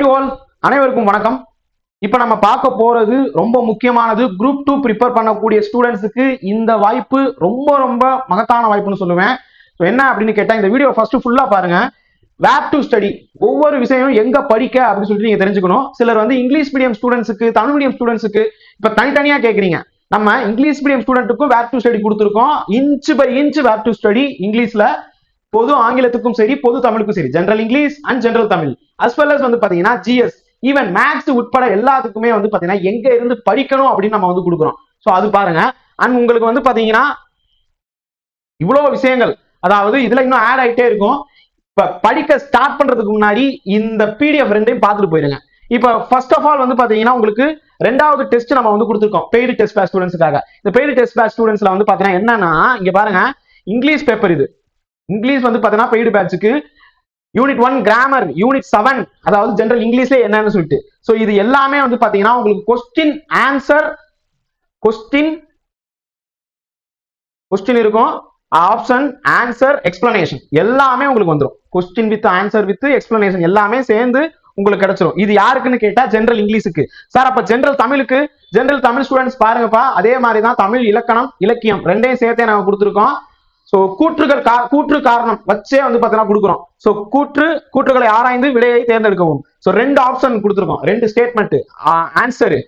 To all அனைவருக்கும் வணக்கம். இப்போ நம்ம பார்க்க போறது ரொம்ப முக்கியமானது. குரூப் டூ ப்ரிப்பேர் பண்ணக்கூடிய ஸ்டூடெண்ட்ஸுக்கு இந்த வாய்ப்பு ரொம்ப ரொம்ப மகத்தான வாய்ப்புன்னு சொல்லுவேன். ஸோ என்ன அப்படின்னு கேட்டால் இந்த வீடியோ ஃபர்ஸ்ட் ஃபுல்லாக பாருங்க. வேப் டு ஸ்டடி ஒவ்வொரு விஷயம் எங்க படிக்க அப்படின்னு சொல்லிட்டு நீங்க தெரிஞ்சுக்கணும். சிலர் வந்து இங்கிலீஷ் மீடியம் ஸ்டூடெண்ட்ஸுக்கு தமிழ் மீடியம் ஸ்டூடெண்ட்ஸுக்கு இப்போ தனித்தனியா கேட்குறீங்க நம்ம இங்கிலீஷ் மீடியம் ஸ்டூடெண்ட்டுக்கும் வேப் டு ஸ்டடி கொடுத்துருக்கோம். Inch by inch way to study இங்கிலீஷ்ல. பொது ஆங்கிலத்துக்கும் சரி பொது தமிழுக்கும் சரி general English and general Tamil as well as வந்து பாத்தீங்கன்னா ஜிஎஸ் ஈவன் மேக்ஸ் உட்பட எல்லாத்துக்குமே வந்து பாத்தீங்கன்னா எங்க இருந்து படிக்கணும் அப்படின்னு நம்ம வந்து கொடுக்குறோம். ஸோ அது பாருங்க. அண்ட் உங்களுக்கு வந்து பாத்தீங்கன்னா இவ்வளவு விஷயங்கள். அதாவது இதுல இன்னும் ஆட் ஆயிட்டே இருக்கும். இப்ப படிக்க ஸ்டார்ட் பண்றதுக்கு முன்னாடி இந்த பிடிஎஃப் ரெண்டையும் பார்த்துட்டு போயிருங்க. இப்ப ஃபர்ஸ்ட் ஆஃப் ஆல் வந்து பாத்தீங்கன்னா உங்களுக்கு ரெண்டாவது டெஸ்ட் நம்ம வந்து கொடுத்துருக்கோம். பெய்டு டெஸ்ட் பேஸ் ஸ்டூடெண்ட்ஸுக்காக இந்த பெய்டு டெஸ்ட் பேஸ் ஸ்டூடெண்ட்ஸ்ல வந்து பாத்தீங்கன்னா என்னன்னா இங்க பாருங்க. இங்கிலீஷ் பேப்பர் இது. இங்கிலீஷ் வந்து பாத்தீங்கன்னா paid பேட்சுக்கு unit one grammar unit seven அதாவது ஜென்ரல் இங்கிலீஷ்ல என்னன்னு சொல்லிட்டு. ஸோ இது எல்லாமே வந்து பாத்தீங்கன்னா உங்களுக்கு கொஸ்டின் ஆன்சர் கொஸ்டின் கொஸ்டின் இருக்கும். ஆப்ஷன் ஆன்சர் எக்ஸ்பிளனேஷன் எல்லாமே உங்களுக்கு வந்துடும் question with answer with explanation எல்லாமே சேர்ந்து உங்களுக்கு கிடைச்சிரும். இது யாருக்குன்னு கேட்டா ஜென்ரல் இங்கிலீஷுக்கு. சார் அப்ப ஜென்ரல் தமிழுக்கு ஜென்ரல் தமிழ் ஸ்டூடெண்ட்ஸ் பாருங்கப்பா. அதே மாதிரி தான் தமிழ் இலக்கணம் இலக்கியம் ரெண்டையும் சேர்த்தே நாங்க கொடுத்துருக்கோம். சோ கூற்றுகள் கா- கூற்று காரணம் வச்சே வந்து பாத்தீங்கன்னா கொடுக்குறோம். சோ கூற்று கூற்றுகளை ஆராய்ந்து விடையை தேர்ந்தெடுக்கவும். சோ ரெண்டு ஆப்ஷன் கொடுத்துருக்கோம். ரெண்டு ஸ்டேட்மெண்ட் ஆன்சர்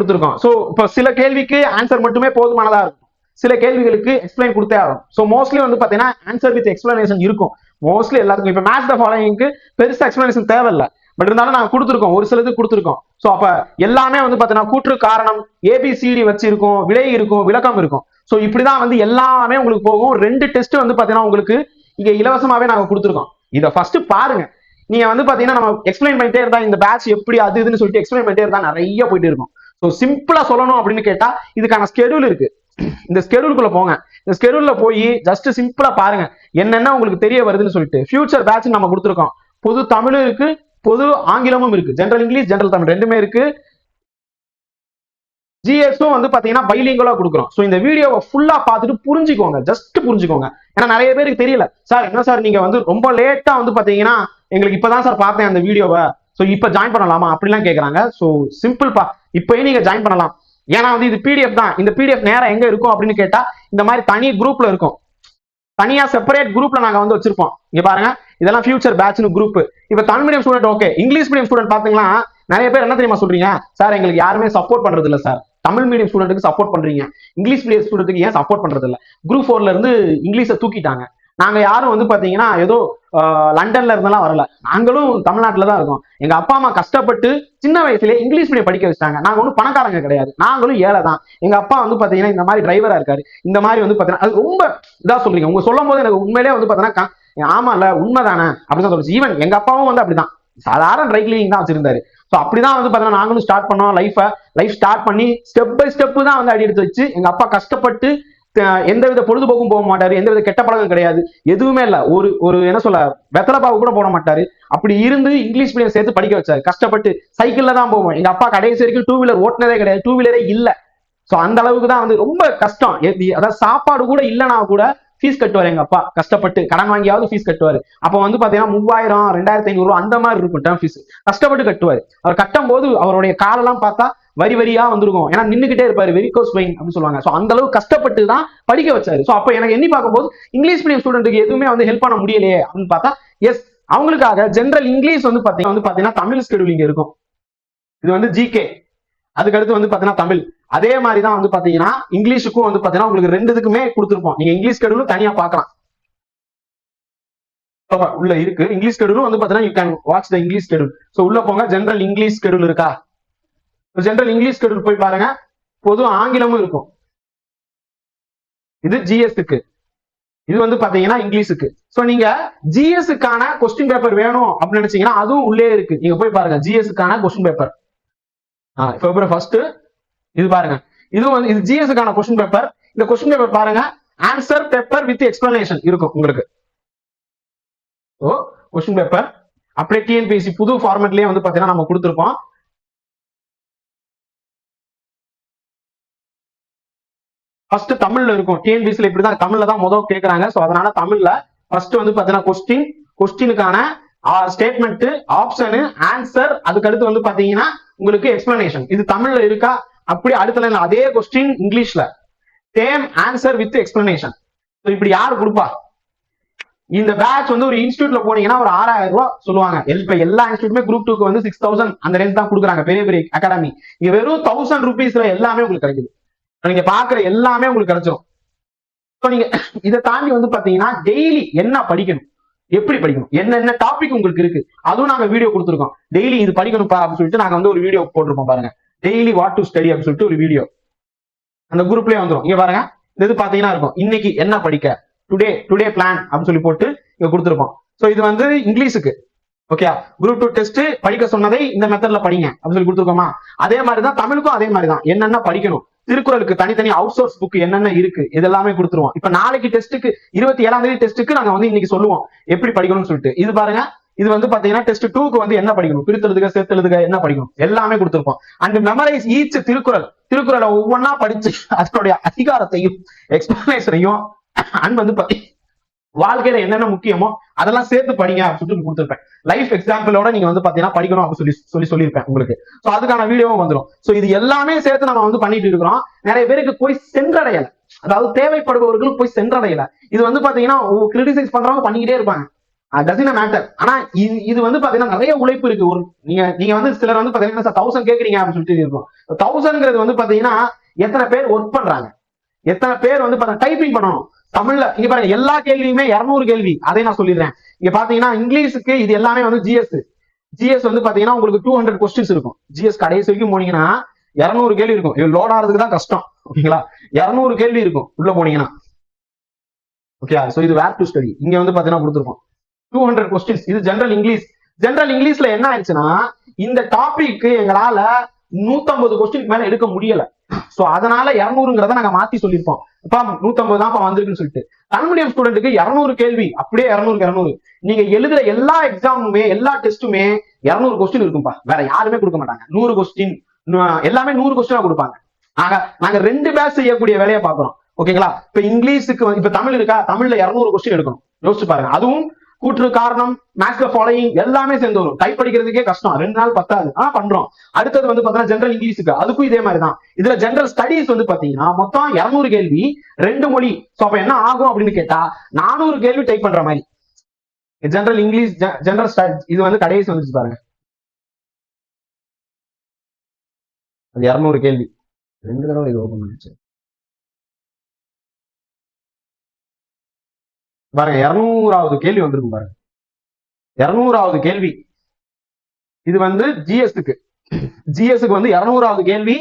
கொடுத்துருக்கோம். சோ இப்போ சில கேள்விக்கு ஆன்சர் மட்டுமே போதுமானதா இருக்கும். சில கேள்விகளுக்கு எக்ஸ்பிளைன் கொடுத்தே ஆகும் ஸோ மோஸ்ட்லி வந்து பாத்தீங்கன்னா ஆன்சர் வித் எக்ஸ்பிளனேஷன் இருக்கும். மோஸ்ட்லி எல்லாத்துக்கும். இப்போ மேட்ச் த ஃபாலோயிங்க்கு பெருசா எக்ஸ்பிளனேஷன் தேவையில்லை. பட் இருந்தாலும் நாங்கள் கொடுத்துருக்கோம். ஒரு சிலது கொடுத்துருக்கோம். ஸோ அப்போ எல்லாமே வந்து பார்த்தீங்கன்னா கூற்று காரணம் ஏபிசிடி வச்சு இருக்கும் விடை இருக்கும் விளக்கம் இருக்கும். ஸோ இப்படிதான் வந்து எல்லாமே உங்களுக்கு போகும். ரெண்டு டெஸ்ட் வந்து பார்த்தீங்கன்னா உங்களுக்கு இங்கே இலவசமாகவே நாங்கள் கொடுத்துருக்கோம். இதை ஃபர்ஸ்ட் பாருங்க. நீங்க வந்து பாத்தீங்கன்னா நம்ம எக்ஸ்பிளைன் பண்ணிட்டே இருந்தா இந்த பேட்ச் எப்படி அது இதுன்னு சொல்லிட்டு எக்ஸ்பிளைன் பண்ணிட்டே இருந்தா நிறைய போயிட்டு இருக்கும். ஸோ சிம்பிளா சொல்லணும் அப்படின்னு கேட்டா இதுக்கான ஸ்கெடியூல் இருக்கு. இந்த ஸ்கெடியூலுக்குள்ள போங்க. இந்த ஸ்கெடியூல்ல போய் ஜஸ்ட் சிம்பிளா பாருங்க. என்னென்ன உங்களுக்கு தெரிய வருதுன்னு சொல்லிட்டு ஃபியூச்சர் பேட்ச் நம்ம கொடுத்துருக்கோம். பொது தமிழும் இருக்கு பொது ஆங்கிலமும் இருக்கு. ஜென்ரல் இங்கிலீஷ் ஜென்ரல் தமிழ் ரெண்டுமே இருக்கு. ஜிஎஸும் வந்து பாத்தீங்கன்னா பைலிங்கலா கொடுக்குறோம். ஸோ இந்த வீடியோவை ஃபுல்லா பார்த்துட்டு புரிஞ்சுக்கோங்க. ஜஸ்ட் புரிஞ்சுக்கோங்க. ஏன்னா நிறைய பேருக்கு தெரியல. சார் என்ன சார் நீங்க வந்து ரொம்ப லேட்டா வந்து பாத்தீங்கன்னா எங்களுக்கு இப்பதான் சார் பார்த்தேன் அந்த வீடியோவை ஸோ இப்போ ஜாயின் பண்ணலாமா? அப்படிலாம் கேட்குறாங்க ஸோ சிம்பிள் பா. இப்போயே நீங்க ஜாயின் பண்ணலாம். ஏன்னா வந்து இது பிடிஎஃப் தான். இந்த பிடிஎஃப் நேரம் எங்க இருக்கும் அப்படின்னு கேட்டா இந்த மாதிரி தனி குரூப்ல இருக்கும். தனியா செப்பரேட் குரூப்ல நாங்க வந்து வச்சிருப்போம். இங்க பாருங்க. இதெல்லாம் ஃபியூச்சர் பேட்ச்னு குரூப் இப்ப Tamil medium student okay English medium student பாத்தீங்கன்னா நிறைய பேர் என்ன தெரியுமா சொல்றீங்க? சார் எங்களுக்கு யாருமே சப்போர்ட் பண்றது இல்ல சார் தமிழ் மீடியம் ஸ்டூடெண்ட்டுக்கு சப்போர்ட் பண்றீங்க. இங்கிலீஷ் மீடியம் ஸ்டூடெண்ட்டுக்கு ஏன் சப்போர்ட் பண்றது இல்ல குரூப் ஃபோர்ல இருந்து இங்கிலீஷை தூக்கிட்டாங்க. நாங்க யாரும் வந்து பாத்தீங்கன்னா ஏதோ ஆஹ், லண்டன்ல இருந்தெல்லாம் வரல. நாங்களும் தமிழ்நாட்டுல தான் இருக்கோம். எங்க அப்பா அம்மா கஷ்டப்பட்டு சின்ன வயசுல இங்கிலீஷ் மீடியம் படிக்க வச்சிட்டாங்க. நாங்க ஒன்றும் பணக்காரங்க கிடையாது. நாங்களும் ஏழை தான். எங்க அப்பா வந்து பாத்தீங்கன்னா இந்த மாதிரி டிரைவரா இருக்காரு. இந்த மாதிரி வந்து பாத்தீங்கன்னா அது ரொம்ப இதா சொல்றீங்க. உங்க சொல்லும் போது எனக்கு உண்மையிலே வந்து பாத்தீங்கன்னா ஆமா இல்ல உண்மைதானே? அப்படின்னு சொல்லுச்சு ஈவன் எங்க அப்பாவும் வந்து அப்படிதான். சாதாரண ட்ரை கிளீனிங் தான் வச்சிருந்தாரு. ஸோ அப்படிதான் வந்து பார்த்தீங்கன்னா நாங்களும் ஸ்டார்ட் பண்ணோம் லைஃபை லைஃப் ஸ்டார்ட் பண்ணி ஸ்டெப் பை ஸ்டெப்பு தான் வந்து அடி எடுத்து வச்சு எங்க அப்பா கஷ்டப்பட்டு எந்த எந்தவித பொழுதுபோக்கும் போக மாட்டாரு எந்தவித கெட்ட பழக்கம் கிடையாது. எதுவுமே இல்ல. ஒரு ஒரு என்ன சொல்ல வெத்தலைப்பாவு கூட போட மாட்டாரு. அப்படி இருந்து இங்கிலீஷ் மீடியம் சேர்த்து படிக்க வச்சாரு. கஷ்டப்பட்டு சைக்கிள்ல தான் போவோம். எங்க அப்பா கடைசி வரைக்கும் டூ வீலர் ஓட்டுனதே கிடையாது. டூ வீலரே இல்ல. ஸோ அந்த அளவுக்கு தான் வந்து ரொம்ப கஷ்டம். அதாவது சாப்பாடு கூட இல்லைனா கூட ஃபீஸ் கட்டுவார் எங்க அப்பா. கஷ்டப்பட்டு கடன் வாங்கியாவது ஃபீஸ் கட்டுவார். அப்போ வந்து பாத்தீங்கன்னா மூவாயிரம் ரெண்டாயிரத்தி ஐநூறு அந்த மாதிரி இருக்கும் டேர்ம் ஃபீஸ் கஷ்டப்பட்டு கட்டுவாரு. அவர் கட்டும் போது அவருடைய காலெல்லாம் பார்த்தா வரி வரியா வந்திருக்கும். ஏன்னா நின்றுகிட்டே இருப்பாரு. வெரிகோஸ் வெயின் அப்படின்னு சொல்லுவாங்க. ஸோ அந்த அளவுக்கு கஷ்டப்பட்டு தான் படிக்க வச்சாரு. ஸோ அப்போ எனக்கு எண்ணி பார்க்கும்போது இங்கிலீஷ் மீடியம் ஸ்டூடெண்ட்டுக்கு எதுவுமே வந்து ஹெல்ப் பண்ண முடியலையே அப்படின்னு பார்த்தா எஸ் அவங்களுக்காக ஜென்ரல் இங்கிலீஷ் வந்து பாத்தீங்கன்னா வந்து பாத்தீங்கன்னா தமிழ் ஸ்கெடியூல் இங்க இருக்கும். இது வந்து ஜிகே அதுக்கடுத்து வந்து பாத்தீங்கன்னா தமிழ். அதே மாதிரி தான் வந்து பாத்தீங்கன்னா இங்கிலீஷுக்கும் வந்து பாத்தீங்கன்னா உங்களுக்கு ரெண்டு இதுக்குமே கொடுத்துருப்போம். நீங்க இங்கிலீஷ் ஸ்கெடியூலும் தனியா பாக்கலாம். உள்ள இருக்கு. இங்கிலீஷ் ஸ்கெடியூலும் வந்து பாத்தீங்கன்னா you can watch the English schedule so உள்ள போங்க. ஜென்ரல் இங்கிலீஷ் ஸ்கெடியூல் இருக்கா? ஜென்ரல் இங்கிலீஷ் ஸ்கெடியூல் போய் பாருங்க. பொது ஆங்கிலமும் இருக்கும். இது ஜிஎஸ்க்கு இது வந்து பாத்தீங்கன்னா இங்கிலீஷுக்கு சோ நீங்க ஜிஎஸ்க்கான கொஸ்டின் பேப்பர் வேணும் அப்படின்னு நினைச்சீங்கன்னா அதுவும் உள்ளே இருக்கு. நீங்க போய் பாருங்க. ஜிஎஸ்க்கான கொஸ்டின் பேப்பர் பிப்ரவரி ஃபர்ஸ்ட் இது பாருங்க. இது வந்து இது ஜிஎஸ்க்கான கொஸ்டின் பேப்பர் இந்த கொஸ்டின் பேப்பர் பாருங்க. ஆன்சர் பேப்பர் வித் எக்ஸ்பிளனேஷன் இருக்கும் உங்களுக்கு. ஓ கொஸ்டின் பேப்பர் அப்படியே டிஎன்பிஎஸ்சி புது ஃபார்மேட்லயே வந்து பாத்தீங்கன்னா நம்ம கொடுத்துருப்போம். ஃபர்ஸ்ட் தமிழ்ல இருக்கும். டிஎன்பிஎஸ்சில இப்படிதான் தமிழ்ல தான் முதல் கேக்குறாங்க. சோ அதனால தமிழ்ல ஃபர்ஸ்ட் வந்து பாத்தீங்கன்னா கொஸ்டின் கொஸ்டினுக்கான ஸ்டேட்மெண்ட் ஆப்ஷனு ஆன்சர் அதுக்கு அடுத்து வந்து பாத்தீங்கன்னா உங்களுக்கு எக்ஸ்பிளனேஷன் இது தமிழ்ல இருக்கா? அப்படி அடுத்த line அதே கொஸ்டின் இங்கிலீஷ்ல சேம் ஆன்சர் வித் எக்ஸ்பிளனேஷன் இப்படி யார் கொடுப்பா? இந்த பேட்ச் வந்து ஒரு இன்ஸ்டியூட்ல போனீங்கன்னா ஒரு ஆறாயிரம் ரூபாய் சொல்லுவாங்க. இப்ப எல்லா இன்ஸ்டியூட்டுமே குரூப் டூக்கு வந்து சிக்ஸ் தௌசண்ட் அந்த ரேஞ்ச் தான் கொடுக்குறாங்க. பெரிய பெரிய அகாடமி இங்க வெறும் தௌசண்ட் ருபீஸ்ல எல்லாமே உங்களுக்கு கிடைக்குது. நீங்க பாக்குற எல்லாமே உங்களுக்கு கிடைச்சிரும். இப்போ நீங்க இதை தாண்டி வந்து பாத்தீங்கன்னா டெய்லி என்ன படிக்கணும்? எப்படி படிக்கணும்? என்னென்ன டாபிக் உங்களுக்கு இருக்கு? அதுவும் நாங்க வீடியோ கொடுத்துருக்கோம். டெய்லி இது படிக்கணும்ப்பா அப்படின்னு சொல்லிட்டு நாங்க வந்து ஒரு வீடியோ போட்டிருப்போம் பாருங்க. டெய்லி வாட் டு ஸ்டடி அப்படின்னு சொல்லிட்டு ஒரு வீடியோ அந்த குரூப்லயே வந்துரும். இங்க பாருங்க. இந்த இது பாத்தீங்கன்னா இருக்கும். இன்னைக்கு என்ன படிக்க? டுடே டுடே பிளான் அப்படின்னு சொல்லி போட்டு இங்க கொடுத்துருப்போம். சோ இது வந்து இங்கிலீஷுக்கு ஓகே குரூப் டூ டெஸ்ட் படிக்க சொன்னதை இந்த மெத்தட்ல படிங்க அப்படின்னு சொல்லி கொடுத்துருக்கோமா? அதே மாதிரி தான் தமிழுக்கும் அதே மாதிரி தான் என்னென்ன படிக்கணும்? திருக்குறளுக்கு தனித்தனி அவுட் சோர்ஸ் புக் என்னென்ன இருக்கு? இதெல்லாமே கொடுத்துருவோம். இப்ப நாளைக்கு டெஸ்ட்டுக்கு இருபத்தி ஏழாம் தேதி டெஸ்ட்டுக்கு நாங்க வந்து இன்னைக்கு சொல்லுவோம். எப்படி படிக்கணும்னு சொல்லிட்டு. இது பாருங்க. இது வந்து பாத்தீங்கன்னா டெஸ்ட் டூக்கு வந்து என்ன படிக்கணும்? பிரித்தெழுதுக சேர்த்தெழுதுக என்ன படிக்கணும்? எல்லாமே கொடுத்துருப்போம். And memorise each Thirukkural. திருக்குறளை ஒவ்வொன்னா படிச்சு அதனுடைய அதிகாரத்தையும் எக்ஸ்பிளனேஷனையும் அண்ட் வந்து பாத்தி- வாழ்க்கையில என்னென்ன முக்கியமோ அதெல்லாம் சேர்த்து படிங்க அப்படின்னு கொடுத்துருப்பேன். லைஃப் எக்ஸாம்பிளோட நீங்க வந்து பாத்தீங்கன்னா படிக்கணும் அப்படின்னு சொல்லி சொல்லி சொல்லியிருப்பேன் உங்களுக்கு. சோ அதுக்கான வீடியோவும் வந்துடும் சோ இது எல்லாமே சேர்த்து நம்ம வந்து பண்ணிட்டு இருக்கிறோம். நிறைய பேருக்கு போய் சென்றடையல. அதாவது தேவைப்படுபவர்களுக்கு போய் சென்றடையல. இது வந்து பாத்தீங்கன்னா கிரிட்டிசைஸ் பண்றவங்க பண்ணிக்கிட்டே இருப்பாங்க. டசின மேட்டர் ஆனா இது இது வந்து பாத்தீங்கன்னா நிறைய உழைப்பு இருக்கு. ஒரு நீங்க நீங்க வந்து சிலர் வந்து பாத்தீங்கன்னா தௌசண்ட் கேக்குறீங்க அப்படின்னு சொல்லிட்டு இருக்கும். தௌசண்ட்ங்கிறது வந்து பாத்தீங்கன்னா எத்தனை பேர் ஒர்க் பண்றாங்க? எத்தனை பேர் வந்து பாத்தீங்கன்னா டைப்பிங் பண்ணணும்? தமிழ்ல இங்க பாருங்க எல்லா கேள்வியுமே 200 கேள்வி. அதை நான் சொல்லிடுறேன். இங்க பாத்தீங்கன்னா இங்கிலீஷுக்கு இது எல்லாமே வந்து ஜிஎஸ் ஜிஎஸ் வந்து பாத்தீங்கன்னா உங்களுக்கு டூ ஹண்ட்ரட் கொஸ்டின்ஸ் இருக்கும். ஜிஎஸ் கடைசி வரைக்கும் போனீங்கன்னா 200 கேள்வி இருக்கும். இது லோட் ஆகிறதுக்கு தான் கஷ்டம். ஓகேங்களா? 200 கேள்வி இருக்கும். உள்ள போனீங்கன்னா. ஓகே சோ இது வேர் டு ஸ்டடி இங்க வந்து பாத்தீங்கன்னா கொடுத்துருக்கோம். டூ ஹண்ட்ரட் கொஸ்டின்ஸ் இது ஜென்ரல் இங்கிலீஷ் ஜென்ரல் இங்கிலீஷ்ல என்ன ஆயிடுச்சுன்னா இந்த டாபிக் எங்களால 150 கொஸ்டின் மேல எடுக்க முடியல. சோ அதனால இருநூறுங்கிறத நாங்க மாத்தி சொல்லியிருப்போம். அப்பா நூத்தம்பது தான் வந்திருக்குன்னு சொல்லிட்டு. தமிழ் மீடியம் ஸ்டூடெண்ட்டுக்கு இருநூறு கேள்வி. அப்படியே இருநூறு இருநூறு. நீங்க எழுதுற எல்லா எக்ஸாமுமே எல்லா டெஸ்ட்டுமே இருநூறு கொஸ்டின் இருக்கும்பா. வேற யாருமே கொடுக்க மாட்டாங்க. நூறு கொஸ்டின் எல்லாமே நூறு கொஸ்டினா கொடுப்பாங்க. நாங்க நாங்க ரெண்டு பேட்ச் செய்யக்கூடிய வேலையை பாக்குறோம் ஓகேங்களா இப்ப இங்கிலீஷுக்கு இப்ப தமிழ் இருக்கா? தமிழ்ல இருநூறு கொஸ்டின் எடுக்கணும். யோசிச்சு பாருங்க. அதுவும் கூற்று காரணம் மேக்ஸ்ல ஃபாலோயிங் எல்லாமே சேர்ந்து வரும். டைப் படிக்கிறதுக்கே கஷ்டம். ரெண்டு நாள் பத்தாது. ஆனா பண்றோம். அடுத்தது வந்து பாத்தீங்கன்னா ஜென்ரல் இங்கிலீஷுக்கு அதுக்கும் இதே மாதிரி தான் இதுல ஜென்ரல் ஸ்டடீஸ் வந்து பாத்தீங்கன்னா மொத்தம் 200 கேள்வி ரெண்டு மொழி. சோ அப்ப என்ன ஆகும் அப்படின்னு கேட்டா நானூறு கேள்வி டைப் பண்ற மாதிரி. ஜென்ரல் இங்கிலீஷ் ஜென்ரல் இது வந்து கடைசி வந்துச்சு பாருங்க. அது 200 கேள்வி. ரெண்டு தடவை இது ஓபன் பண்ணிச்சு பாருங்க இருநூறாவது கேள்வி வந்திருக்கும் பாருங்க. இருநூறாவது கேள்வி. இது வந்து ஜிஎஸ்க்கு ஜிஎஸ்க்கு வந்து இரநூறாவது கேள்வி.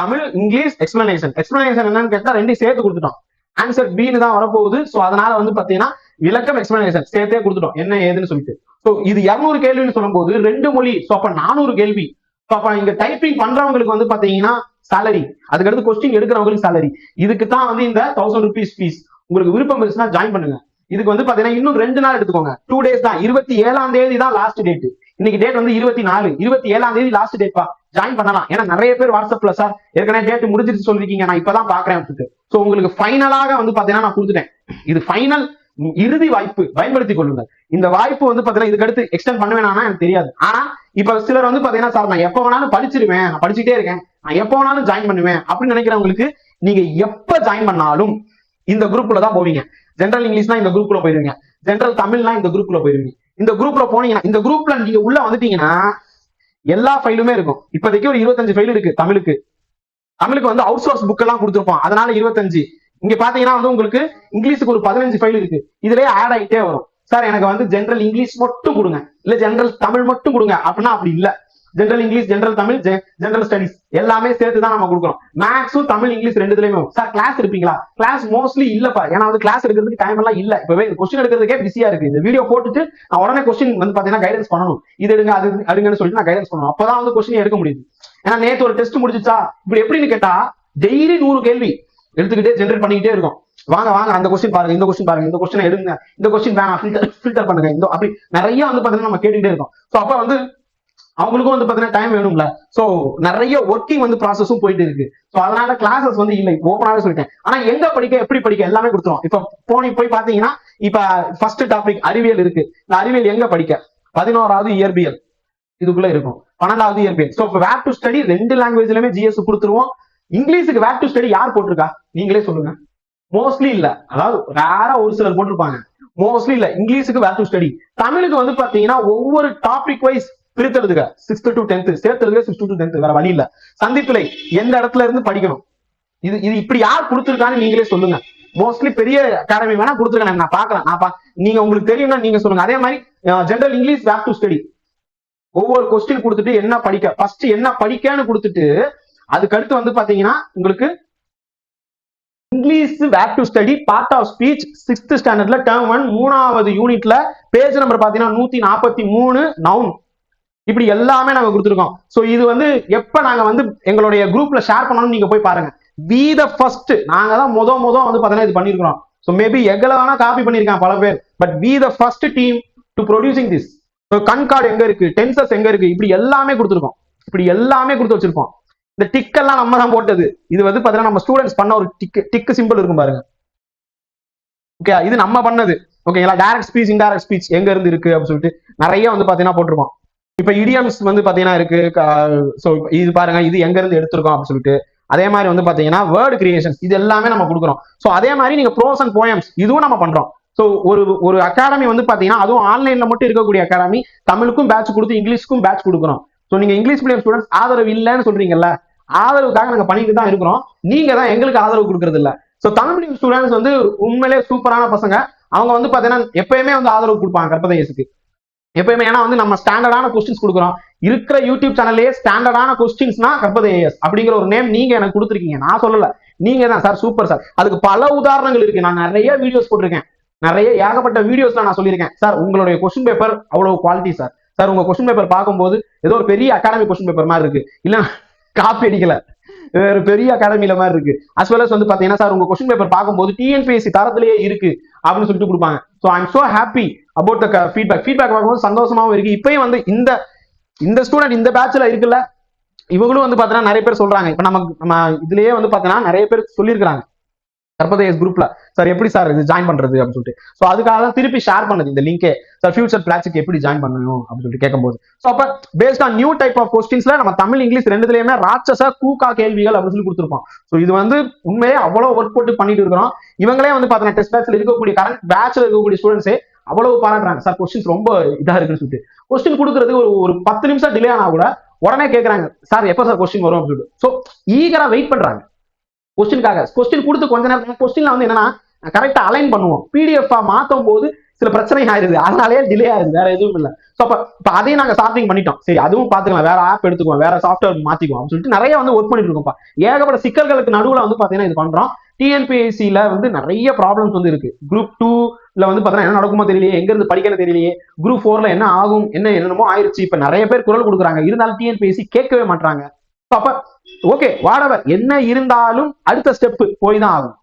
தமிழ் இங்கிலீஷ் எக்ஸ்பிளனேஷன் எக்ஸ்பிளனேஷன் என்னன்னு கேட்டா ரெண்டையும் சேர்த்து கொடுத்துட்டோம். ஆன்சர் பின்னு தான் வரப்போகுது. சோ அதனால வந்து பாத்தீங்கன்னா விளக்கம் எக்ஸ்பிளனேஷன் சேர்த்தே கொடுத்துட்டோம். என்ன ஏதுன்னு சொல்லிட்டு. ஸோ இது இருநூறு கேள்வின்னு சொல்லும்போது ரெண்டு மொழி. சோ அப்ப நானூறு கேள்வி. சோ அப்ப இங்க டைப்பிங் பண்றவங்களுக்கு வந்து பாத்தீங்கன்னா சேலரி அதுக்கடுத்து கொஸ்டின் எடுக்கிறவங்களுக்கு சேலரி இதுக்கு தான் வந்து இந்த தௌசண்ட் ருபீஸ் ஃபீஸ் உங்களுக்கு விருப்பம் இருந்துச்சுன்னா ஜாயின் பண்ணுங்க. இதுக்கு வந்து பாத்தீங்கன்னா இன்னும் ரெண்டு நாள் எடுத்துக்கோங்க. டூ டேஸ் தான். இருபத்தி ஏழாம் தேதி தான் லாஸ்ட் டேட் இன்னைக்கு டேட் வந்து இருபத்தி நாலு. இருபத்தி ஏழாம் தேதி லாஸ்ட் டேட்பா ஜாயின் பண்ணலாம். ஏன்னா நிறைய பேர் வாட்ஸ்அப்ல சார் ஏற்கனவே டேட் முடிஞ்சிட்டு சொல்லிருக்கீங்க. நான் இப்பதான் பாக்குறேன் அப்படின்ட்டு சோ உங்களுக்கு ஃபைனலாக வந்து பாத்தீங்கன்னா நான் கொடுத்துட்டேன். இது ஃபைனல் இறுதி வாய்ப்பு. பயன்படுத்திக் கொள்ளுங்கள். இந்த வாய்ப்பு வந்து பாத்தீங்கன்னா இதுக்கடுத்து அடுத்து எக்ஸ்டெண்ட் பண்ணுவேனா எனக்கு தெரியாது. ஆனா இப்ப சிலர் வந்து பாத்தீங்கன்னா சார் நான் எப்ப வேணாலும் படிச்சிருவேன். நான் படிச்சுட்டே இருக்கேன். நான் எப்ப வேணாலும் ஜாயின் பண்ணுவேன். அப்படின்னு நினைக்கிறவங்களுக்கு நீங்க எப்ப ஜாயின் பண்ணாலும் இந்த குரூப்ல தான் போவீங்க. ஜென்ரல் இங்கிலீஷ்னா இந்த குரூப்ல போயிருவீங்க. ஜென்ரல் தமிழ்னா இந்த குரூப்ல போயிருவீங்க. இந்த குரூப்ல போனீங்கன்னா இந்த குரூப்ல நீங்க உள்ள வந்துட்டீங்கன்னா எல்லா ஃபைலுமே இருக்கும். இப்போதைக்கு ஒரு இருபத்தஞ்சு ஃபைல் இருக்கு தமிழுக்கு. தமிழுக்கு வந்து அவுட் சோர்ஸ் புக் எல்லாம் கொடுத்துருப்போம் அதனால இருபத்தஞ்சு. இங்க பாத்தீங்கன்னா வந்து உங்களுக்கு இங்கிலீஷுக்கு ஒரு பதினஞ்சு ஃபைல் இருக்கு. இதுலயே ஆட் ஆகிட்டே வரும். சார் எனக்கு வந்து ஜென்ரல் இங்கிலீஷ் மட்டும் கொடுங்க. இல்ல ஜென்ரல் தமிழ் மட்டும் கொடுங்க. அப்படின்னா அப்படி இல்லை. General English general Tamil general studies எல்லாமே சேர்த்து தான் நம்ம கொடுக்குறோம் மேக்ஸும் தமிழ் இங்கிலீஷ் ரெண்டுலயுமே சார் கிளாஸ் இருப்பீங்களா கிளாஸ் மோஸ்ட்லி இல்லப்பா. ஏன்னா வந்து கிளாஸ் எடுக்கிறதுக்கு டைம் எல்லாம் இல்ல. இப்பவே கொஸ்டின் எடுக்கிறதுக்கே பிஸியா இருக்கு. இந்த வீடியோ போட்டுட்டு நான் உடனே கொஸ்டின் வந்து பாத்தீங்கன்னா கைடன்ஸ் பண்ணணும். இது எடுங்க அது அடுங்கன்னு சொல்லிட்டு நான் கைடன்ஸ் பண்ணணும். அப்பதான் வந்து கொஸ்டின் எடுக்க முடியுது. ஏன்னா நேத்து ஒரு டெஸ்ட் முடிஞ்சிச்சா? இப்படி எப்படின்னு கேட்டா டெய்லி நூறு கேள்வி எடுத்துக்கிட்டே ஜென்ரேட் பண்ணிக்கிட்டே இருக்கும். வாங்க வாங்க அந்த கொஸ்டின் பாருங்க இந்த கொஸ்டின் பாருங்க இந்த கொஸ்டின் எடுங்க. இந்த கொஸ்டின் வேணாம் ஃபில்டர் ஃபில்டர் பண்ணுங்க. இந்த அப்படி நிறைய வந்து பாத்தீங்கன்னா நம்ம கேட்டுக்கிட்டே இருக்கோம். ஸோ அப்ப வந்து அவங்களுக்கும் வந்து பாத்தீங்கன்னா டைம் வேணும்ல. சோ நிறைய ஒர்க்கிங் வந்து ப்ராசஸும் போயிட்டு இருக்கு. சோ அதனால கிளாஸஸ் வந்து இல்லை. ஓப்பனாவே சொல்லிட்டேன். ஆனா எங்க படிக்க எப்படி படிக்க எல்லாமே கொடுத்துரும். இப்ப போனி போய் பாத்தீங்கன்னா இப்ப ஃபர்ஸ்ட் டாபிக் அறிவியல் இருக்கு. இந்த அறிவியல் எங்க படிக்க? பதினோராவது இயற்பியல். இதுக்குள்ள இருக்கும். பன்னெண்டாவது இயற்பியல். சோ வேர் டு ஸ்டடி ரெண்டு லாங்குவேஜ்லயுமே ஜிஎஸ் கொடுத்துருவோம். இங்கிலீஷுக்கு வேர் டு ஸ்டடி யார் போட்டிருக்கா? நீங்களே சொல்லுங்க. மோஸ்ட்லி இல்ல. அதாவது வேற ஒரு சிலர் போட்டிருப்பாங்க. மோஸ்ட்லி இல்ல. இங்கிலீஷுக்கு வேர் டு ஸ்டடி தமிழுக்கு வந்து பாத்தீங்கன்னா ஒவ்வொரு டாபிக் வைஸ் பிரித்தெழுதுக. சிக்ஸ்த் டு டென்த் சேர்த்தெழுதுக சிக்ஸ்த் டு டென்த் வேற வழி இல்ல சந்திப்பிலை எந்த இடத்துல இருந்து படிக்கணும்? இது இது இப்படி யார் கொடுத்துருக்கான்னு நீங்களே சொல்லுங்க. மோஸ்ட்லி பெரிய அகாடமி வேணா கொடுத்துருக்கேன். நான் பாக்கலாம் நான் பா- நீங்க உங்களுக்கு தெரியும்னா நீங்க சொல்லுங்க. அதே மாதிரி general English way to study ஒவ்வொரு கொஸ்டின் கொடுத்துட்டு என்ன படிக்க ஃபர்ஸ்ட் என்ன படிக்கன்னு கொடுத்துட்டு அதுக்கு அடுத்து வந்து பாத்தீங்கன்னா உங்களுக்கு English way to study part of speech sixth ஸ்டாண்டர்ட்ல டேர்ம் ஒன் மூணாவது யூனிட்ல பேஜ் நம்பர் பாத்தீங்கன்னா நூத்தி நாற்பத்தி மூணு நவுன் இப்படி எல்லாமே நாங்க கொடுத்துருக்கோம். சோ இது வந்து எப்ப நாங்க வந்து எங்களுடைய குரூப்ல ஷேர் பண்ணணும் நீங்க போய் பாருங்க. வி த ஃபர்ஸ்ட் நாங்க தான் முத முத வந்து பாத்தீங்கன்னா இது பண்ணிருக்கிறோம். சோ மேபி எங்களை வேணா காப்பி பண்ணிருக்காங்க பல பேர். But we the first team to producing this con card எங்க இருக்கு? டென்சஸ் எங்க இருக்கு? இப்படி எல்லாமே கொடுத்துருக்கோம். இப்படி எல்லாமே கொடுத்து வச்சிருக்கோம். இந்த டிக் எல்லாம் நம்ம தான் போட்டது. இது வந்து பாத்தீங்கன்னா நம்ம ஸ்டூடெண்ட்ஸ் பண்ண ஒரு டிக் டிக் சிம்பிள் இருக்கும் பாருங்க. ஓகே இது நம்ம பண்ணது. ஓகேங்களா டைரக்ட் ஸ்பீச் இன்டைரக்ட் ஸ்பீச் எங்க இருந்து இருக்கு அப்படின்னு சொல்லிட்டு நிறைய வந்து பாத்தீங்கன்னா போட்டிருக்கோம். இப்ப இடியம்ஸ் வந்து பாத்தீங்கன்னா இருக்கு. ஸோ இது பாருங்க இது எங்க இருந்து எடுத்திருக்கோம் அப்படின்னு சொல்லிட்டு. அதே மாதிரி வந்து பாத்தீங்கன்னா வேர்டு கிரியேஷன்ஸ் இது எல்லாமே நம்ம கொடுக்குறோம். ஸோ அதே மாதிரி நீங்க ப்ரோஸ் அண்ட் போயம்ஸ் இதுவும் நம்ம பண்றோம். ஸோ ஒரு ஒரு அகாடமி வந்து பாத்தீங்கன்னா அதுவும் ஆன்லைன்ல மட்டும் இருக்கக்கூடிய அகாடமி தமிழுக்கும் பேட்ச் கொடுத்து இங்கிலீஷ்க்கும் பேட்ச் கொடுக்குறோம். ஸோ நீங்க இங்கிலீஷ் மீடியம் ஸ்டூடெண்ட்ஸ் ஆதரவு இல்லைன்னு சொல்றீங்கல்ல ஆதரவுக்காக நாங்க பண்ணிட்டு தான் இருக்கிறோம். நீங்க தான் எங்களுக்கு ஆதரவு கொடுக்கறது இல்ல ஸோ தமிழ் மீடியம் ஸ்டூடெண்ட்ஸ் வந்து உண்மையிலே சூப்பரான பசங்க. அவங்க வந்து பாத்தீங்கன்னா எப்பயுமே வந்து ஆதரவு கொடுப்பாங்க கற்பதேசுக்கு எப்பயுமே ஏன்னா வந்து நம்ம ஸ்டாண்டர்டான கொஸ்டின்ஸ் கொடுக்குறோம். இருக்கிற யூடியூப் சேனல்லே ஸ்டாண்டர்டான கொஸ்டின்ஸ்னா கற்பதேஎஸ் அப்படிங்கிற ஒரு நேம் நீங்க எனக்கு கொடுத்துருக்கீங்க. நான் சொல்லல. நீங்க தான் சார் சூப்பர் சார் அதுக்கு பல உதாரணங்கள் இருக்கு. நான் நிறைய வீடியோஸ் போட்டிருக்கேன். நிறைய ஏகப்பட்ட வீடியோஸ்ல நான் சொல்லியிருக்கேன். சார் உங்களுடைய கொஸ்டின் பேப்பர் அவ்வளவு குவாலிட்டி சார் சார் உங்க கொஸ்டின் பேப்பர் பார்க்கும்போது ஏதோ ஒரு பெரிய அகாடமி கொஸ்டின் பேப்பர் மாதிரி இருக்கு. இல்ல காப்பி அடிக்கல. வேற பெரிய அகாடமியில மாதிரி இருக்கு. அஸ் வெல் வந்து பாத்தீங்கன்னா சார் உங்க கொஸ்டின் பேப்பர் பார்க்கும்போது டிஎன்பிஎஸ்சி தரத்திலேயே இருக்கு அப்படின்னு சொல்லிட்டு கொடுப்பாங்க. So I am so happy about the feedback feedback பார்க்கும்போது சந்தோஷமாவும் இருக்கு. இப்பயும் வந்து இந்த இந்த ஸ்டூடெண்ட் இந்த பேட்ச்ல இருக்குல்ல இவங்களும் வந்து பாத்தீங்கன்னா நிறைய பேர் சொல்றாங்க. இப்ப நமக்கு நம்ம இதுலயே வந்து பாத்தீங்கன்னா நிறைய பேர் சொல்லியிருக்காங்க சர்பதேஸ் குரூப்ல சார் எப்படி சார் இது ஜாயின் பண்றது? அப்படின்னு சொல்லிட்டு. ஸோ அதுக்காக தான் திருப்பி ஷேர் பண்ணது இந்த லிங்கே சார் ஃபியூச்சர் பிளாட்ஸுக்கு எப்படி ஜாயின் பண்ணணும் அப்படின்னு சொல்லிட்டு கேட்கும்போது. ஸோ அப்போ based on new type of கொஸ்டின்ஸ்ல நம்ம தமிழ் இங்கிலீஷ் ரெண்டுலயுமே ராட்சச கூக்கா கேள்விகள் அப்படின்னு சொல்லி கொடுத்துருப்போம் ஸோ இது வந்து உண்மையே அவ்வளோ ஒர்க் போட்டு பண்ணிட்டு இருக்கிறோம். இவங்களே வந்து பார்த்தீங்கன்னா டெஸ்ட் பேட்ச்ல இருக்கக்கூடிய கரண்ட் பேட்ச்ல இருக்கக்கூடிய ஸ்டூடெண்ட்ஸே அவ்வளவு பாராட்டுறாங்க. சார் கொஸ்டின்ஸ் ரொம்ப இதாக இருக்குன்னு சொல்லிட்டு. கொஸ்டின் கொடுக்கறதுக்கு ஒரு ஒரு பத்து நிமிஷம் டிலே ஆனால் கூட உடனே கேட்கறாங்க சார் எப்போ சார் கொஸ்டின் வரும்? அப்படின்னு சொல்லிட்டு. ஸோ ஈகரா வெயிட் பண்றாங்க. கொஸ்டினுக்காக கொஸ்டின் கொடுத்து கொஞ்ச நேரம் கொஸ்டின்ல வந்து என்னன்னா கரெக்டா அலைன் பண்ணுவோம். பிடிஎஃப் மாத்தும் போது சில பிரச்சனை ஆயிருது அதனாலேயே டிலே ஆயிருது வேற எதுவும் இல்லை. ஸோ அப்போ அதையும் நாங்கள் சார்ட்டிங் பண்ணிட்டோம். சரி அதுவும் பார்த்துக்கலாம் வேற ஆப் எடுத்துக்குவோம். வேற சாஃப்ட்வேர் மாத்திக்குவோம். அப்படின்னு சொல்லிட்டு நிறைய வந்து ஒர்க் பண்ணிட்டு இருக்கோம்ப்பா. ஏகப்பட்ட சிக்கல்களுக்கு நடுவில் வந்து பாத்தீங்கன்னா இது பண்றோம். டிஎன்பிஎஸ்சில வந்து நிறைய ப்ராப்ளம்ஸ் வந்து இருக்கு. குரூப் டூல வந்து பார்த்தீங்கன்னா என்ன நடக்குமோ தெரியலையே. எங்கிருந்து படிக்கணும் தெரியலையே. குரூப் ஃபோர்ல என்ன ஆகும் என்ன என்னமோ ஆயிருச்சு. இப்போ நிறைய பேர் குரல் கொடுக்குறாங்க. இருந்தாலும் டிஎன்பிஎஸ்சி கேட்கவே மாட்டாங்க அப்ப ஓகே வாடவர் என்ன இருந்தாலும் அடுத்த ஸ்டெப்பு போய் தான் ஆகும்.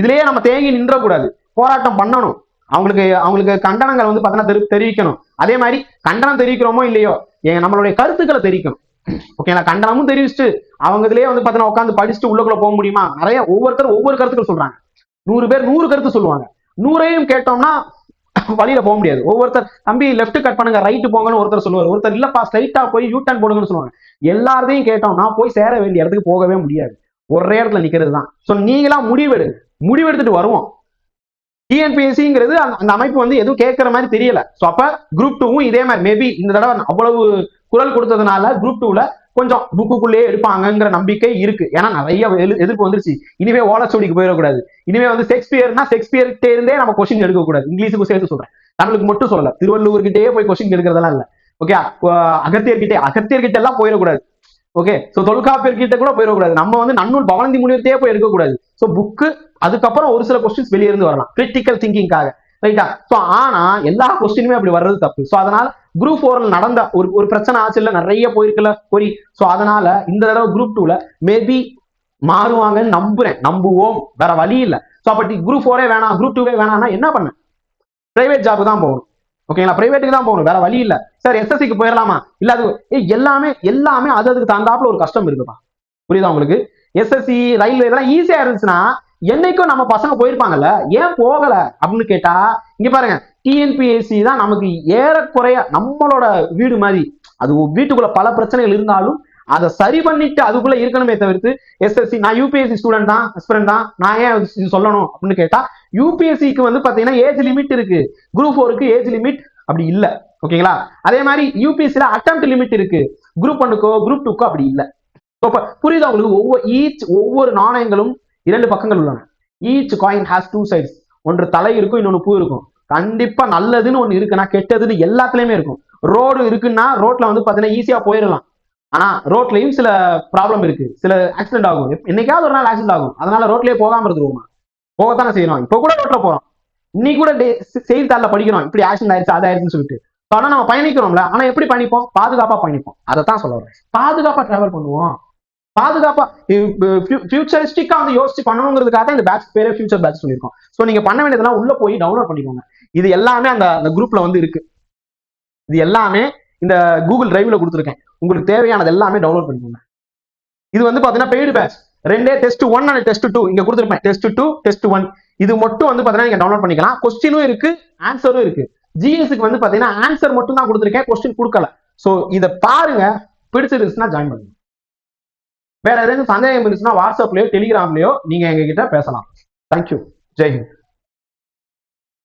இதுலயே நம்ம தேங்கி நின்ற கூடாது போராட்டம் பண்ணணும். அவங்களுக்கு அவங்களுக்கு கண்டனங்கள் வந்து பார்த்தோன்னா தெரி தெரிவிக்கணும். அதே மாதிரி கண்டனம் தெரிவிக்கிறோமோ இல்லையோ நம்மளுடைய கருத்துக்களை தெரிவிக்கணும். ஓகேங்களா கண்டனமும் தெரிவிச்சுட்டு அவங்க இதுலயே வந்து பார்த்தீங்கன்னா உட்காந்து படிச்சுட்டு உள்ளக்குள்ள போக முடியுமா? நிறைய ஒவ்வொருத்தரும் ஒவ்வொரு கருத்துக்கள் சொல்றாங்க. நூறு பேர் நூறு கருத்து சொல்லுவாங்க. நூறையும் கேட்டோம்னா வழியில போக முடியாது. ஒவ்வொருத்தர் தம்பி லெஃப்ட் கட் பண்ணுங்க ரைட்டு போங்கன்னு ஒருத்தர் சொல்லுவார். ஒருத்தர் இல்லப்பா ஸ்ட்ரைட்டா போய் யூ டர்ன் போடுங்கன்னு சொல்லுவாங்க. எல்லாத்தையும் நான் போய் சேர வேண்டிய இடத்துக்கு போகவே முடியாது. ஒரே இடத்துல நிக்கிறது தான் ஸோ நீங்களா முடிவெடு முடிவெடுத்துட்டு வருவோம். டிஎன்பிஎஸ்சிங்கிறது அந்த அமைப்பு வந்து எதுவும் கேட்கற மாதிரி தெரியல. ஸோ அப்ப குரூப் டூவும் இதே மாதிரி மேபி இந்த தடவை அவ்வளவு குரல் கொடுத்ததுனால குரூப் டூல கொஞ்சம் புக்குக்குள்ளேயே எடுப்பாங்கங்கிற நம்பிக்கை இருக்கு. ஏன்னா நிறைய எதிர்- எதிர்ப்பு வந்துருச்சு. இனிமே ஓலச்சோடிக்கு போயிடக்கூடாது. இனிமே வந்து ஷேக்ஸ்பியர்னா ஷேக்ஸ்பியர்கிட்ட இருந்தே நம்ம கொஸ்டின் எடுக்கக்கூடாது. இங்கிலீஷுக்கு சேர்த்து சொல்றேன். தமிழுக்கு மட்டும் சொல்லல. திருவள்ளூர்கிட்டயே போய் கொஸ்டின் எடுக்கிறதெல்லாம் இல்லை. ஓகே அகத்தியர்கிட்டே அகத்தியர்கிட்ட எல்லாம் போயிடக்கூடாது. ஓகே ஸோ தொல்காப்பியர்கிட்ட கூட போயிடக்கூடாது. நம்ம வந்து நன்னூல் பவனந்தி முனிவர்த்தையே போய் எடுக்கக்கூடாது. ஸோ புக்கு அதுக்கப்புறம் ஒரு சில கொஸ்டின்ஸ் வெளியே இருந்து வரலாம். கிரிட்டிக்கல் திங்கிங்காக ரைட்டா சோ ஆனா எல்லா கொஸ்டினுமே அப்படி வர்றது தப்பு. ஸோ அதனால குரூப் ஃபோர்ல நடந்த ஒரு ஒரு பிரச்சனை ஆச்சு இல்ல நிறைய போயிருக்குல்ல கொரி ஸோ அதனால இந்த தடவை குரூப் டூல மேபி மாறுவாங்கன்னு நம்புறேன். நம்புவோம். வேற வழி இல்லை. ஸோ அப்படி குரூப் ஃபோரே வேணாம் குரூப் டூவே வேணாம்னா என்ன பண்ண? பிரைவேட் ஜாப் தான் போகணும். ஓகேங்களா பிரைவேட்டுக்கு தான் போகணும். வேற வழி இல்லை. சார் எஸ்எஸ்சிக்கு போயிடலாமா இல்ல அது ஏய், எல்லாமே எல்லாமே அது அதுக்கு தகுந்தாப்புல ஒரு கஷ்டம் இருக்குப்பா. புரியுதா உங்களுக்கு? எஸ்எஸ்சி ரயில்வே இதெல்லாம் ஈஸியா இருந்துச்சுன்னா என்னைக்கும் நம்ம பசங்க போயிருப்பாங்கல்ல ஏன் போகல அப்படின்னு கேட்டா இங்க பாருங்க டிஎன்பிஎஸ்சி தான் நமக்கு ஏறக்குறைய நம்மளோட வீடு மாதிரி. அது வீட்டுக்குள்ள பல பிரச்சனைகள் இருந்தாலும் அதை சரி பண்ணிட்டு அதுக்குள்ள இருக்கணுமே தவிர்த்து எஸ்எஸ்சி நான் யூபிஎஸ்சி ஸ்டூடெண்ட் தான் ஹஸ்பண்ட் தான் நான் ஏன் இது சொல்லணும் அப்படின்னு கேட்டா யூபிஎஸ்சிக்கு வந்து பாத்தீங்கன்னா ஏஜ் லிமிட் இருக்கு. குரூப் ஃபோருக்கு ஏஜ் லிமிட் அப்படி இல்ல. ஓகேங்களா அதே மாதிரி யூபிஎஸ்சில அட்டம்ப்ட் லிமிட் இருக்கு. குரூப் ஒன்னுக்கோ குரூப் டூக்கோ அப்படி இல்லை. So, புரியுது புரியுதா உங்களுக்கு? ஒவ்வொரு ஈச் ஒவ்வொரு நாணயங்களும் இரண்டு பக்கங்கள் உள்ளன. Each coin has two sides ஒன்று தலை இருக்கும் இன்னொன்று பூ இருக்கும். கண்டிப்பா நல்லதுன்னு ஒன்று இருக்குன்னா கெட்டதுன்னு எல்லாத்துலயுமே இருக்கும். ரோடு இருக்குன்னா ரோட்ல வந்து பாத்தீங்கன்னா ஈஸியா போயிடலாம். ஆனா ரோட்லயும் சில ப்ராப்ளம் இருக்கு. சில ஆக்சிடென்ட் ஆகும். என்னைக்காவது ஒரு நாள் ஆக்சிடென்ட் ஆகும். அதனால ரோட்லயே போகாம இருந்துருவோமா? போகத்தானே செய்யணும். இப்போ கூட ரோட்ல போறோம். இன்னைக்கு கூட டே- படிக்கிறோம். இப்படி ஆக்சிடென்ட் ஆயிடுச்சு அது ஆயிடுச்சுன்னு சொல்லிட்டு. So, ஆனா நம்ம பயணிக்கிறோம்ல. ஆனா எப்படி பயணிப்போம்? பாதுகாப்பா பயணிப்போம். அதை தான் சொல்ல வரேன் பாதுகாப்பா டிராவல் பண்ணுவோம். பாதுகாப்பா ஃபியூச்சரிஸ்டிக்கா வந்து யோசிச்சு பண்ணணுங்கிறதுக்காக தான் இந்த பேட்ச் பேரே ஃபியூச்சர் பேட்ச் சொல்லியிருக்கோம். ஸோ நீங்க பண்ண வேண்டியதெல்லாம் உள்ள போய் டவுன்லோட் பண்ணிக்கோங்க. இது எல்லாமே அந்த அந்த குரூப்ல வந்து இருக்கு. இது எல்லாமே இந்த கூகுள் டிரைவ்ல கொடுத்துருக்கேன். உங்களுக்கு தேவையானது எல்லாமே டவுன்லோட் பண்ணிக்கோங்க. இது வந்து பாத்தீங்கன்னா பெய்டு பேட்ச் ரெண்டே test one and test two இங்க கொடுத்துருப்பேன். டெஸ்ட் டூ டெஸ்ட் ஒன் இது மட்டும் வந்து பாத்தீங்கன்னா நீங்க டவுன்லோட் பண்ணிக்கலாம். கொஸ்டினும் இருக்கு ஆன்சரும் இருக்கு. ஜிஎஸ்க்கு வந்து பாத்தீங்கன்னா ஆன்சர் மட்டும் தான் கொடுத்துருக்கேன். கொஸ்டின் கொடுக்கல. ஸோ இதை பாருங்க. பிடிச்சிருந்துச்சுன்னா ஜாயின் பண்ணுங்க. வேற ஏதாவது சந்தேகம் இருந்துச்சுன்னா வாட்ஸ்அப்லயோ டெலிகிராம்லயோ நீங்க எங்ககிட்ட பேசலாம். தேங்க்யூ ஜெய் ஹிந்த்